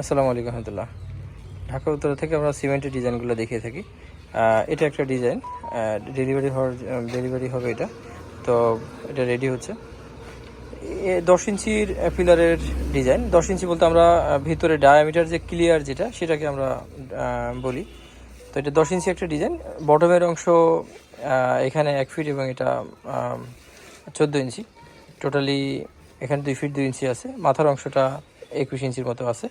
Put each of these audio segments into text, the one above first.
আসসালামু আলাইকুম রহমতুল্লাহ। ঢাকা উত্তর থেকে আমরা সিমেন্টের ডিজাইনগুলো দেখিয়ে থাকি। এটা একটা ডিজাইন। ডেলিভারি হওয়ার ডেলিভারি হবে এটা। তো এটা রেডি হচ্ছে। দশ ইঞ্চির পিলারের ডিজাইন। দশ ইঞ্চি বলতে আমরা ভিতরে ডায়ামিটার যে ক্লিয়ার যেটা, সেটাকে আমরা বলি। তো এটা দশ ইঞ্চি একটা ডিজাইন। বটমের অংশ এখানে এক ফিট এবং এটা চোদ্দ ইঞ্চি। টোটালি এখানে দুই ফিট দুই ইঞ্চি আছে। মাথার অংশটা একুশ ইঞ্চির মতো আছে।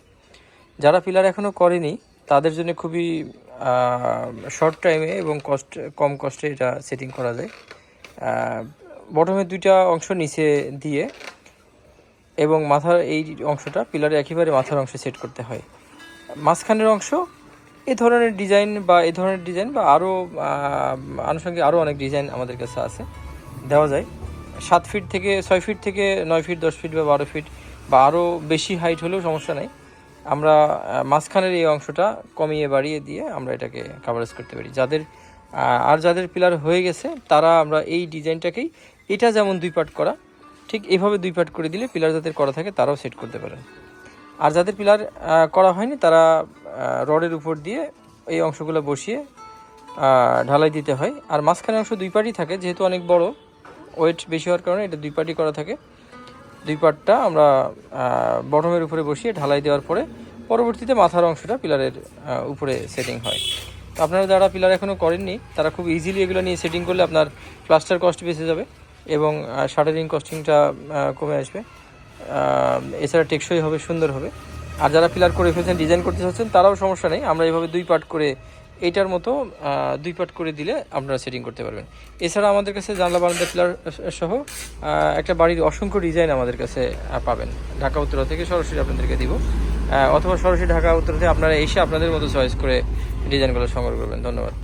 যারা পিলার এখনও করেনি, তাদের জন্য খুবই শর্ট টাইমে এবং কস্ট কম কষ্টে এটা সেটিং করা যায়। বটমের দুইটা অংশ নিচে দিয়ে এবং মাথার এই অংশটা পিলারে একেবারে মাথার অংশে সেট করতে হয়। মাঝখানের অংশ এ ধরনের ডিজাইন বা এই ধরনের ডিজাইন বা আরও আনুষঙ্গিক আরও অনেক ডিজাইন আমাদের কাছে আছে, দেওয়া যায়। সাত ফিট থেকে, ছয় ফিট থেকে নয় ফিট দশ ফিট বা বারো ফিট বা আরও বেশি হাইট হলেও সমস্যা নেই। আমরা মাঝখানের এই অংশটা কমিয়ে বাড়িয়ে দিয়ে আমরা এটাকে কাভারেজ করতে পারি। যাদের আর যাদের পিলার হয়ে গেছে, তারা আমরা এই ডিজাইনটাকেই, এটা যেমন দুই পার্ট করা, ঠিক এইভাবে দুই পার্ট করে দিলে পিলার যাদের করা থাকে, তারাও সেট করতে পারেন। আর যাদের পিলার করা হয়নি, তারা রডের উপর দিয়ে এই অংশগুলো বসিয়ে ঢালাই দিতে হয়। আর মাঝখানে অংশ দুই পার্টই থাকে, যেহেতু অনেক বড় ওয়েট বেশি হওয়ার কারণে এটা দুই পার্টই করা থাকে। দুই পার্টটা আমরা বটমের উপরে বসিয়ে ঢালাই দেওয়ার পরে পরবর্তীতে মাথার অংশটা পিলারের উপরে সেটিং হয়। তো আপনারা যারা পিলার এখনও করেননি, তারা খুব ইজিলি এগুলো নিয়ে সেটিং করলে আপনার প্লাস্টার কস্ট বেঁচে যাবে এবং শাটারিং কস্টিংটা কমে আসবে। এছাড়া টেকসই হবে, সুন্দর হবে। আর যারা পিলার করে ফেলছেন ডিজাইন করতে চাচ্ছেন, তারাও সমস্যা নেই। আমরা এভাবে দুই পার্ট করে এইটার মতো দুই পাট করে দিলে আপনারা সেটিং করতে পারবেন। এছাড়া আমাদের কাছে জানলা বারান্দা পিলার সহ একটা বাড়ির অসংখ্য ডিজাইন আমাদের কাছে পাবেন। ঢাকা উত্তরা থেকে সরাসরি আপনাদেরকে দিব। অথবা সরাসরি ঢাকা উত্তরা থেকে আপনারা এসে আপনাদের মতো চয়েস করে ডিজাইনগুলো সংগ্রহ করবেন। ধন্যবাদ।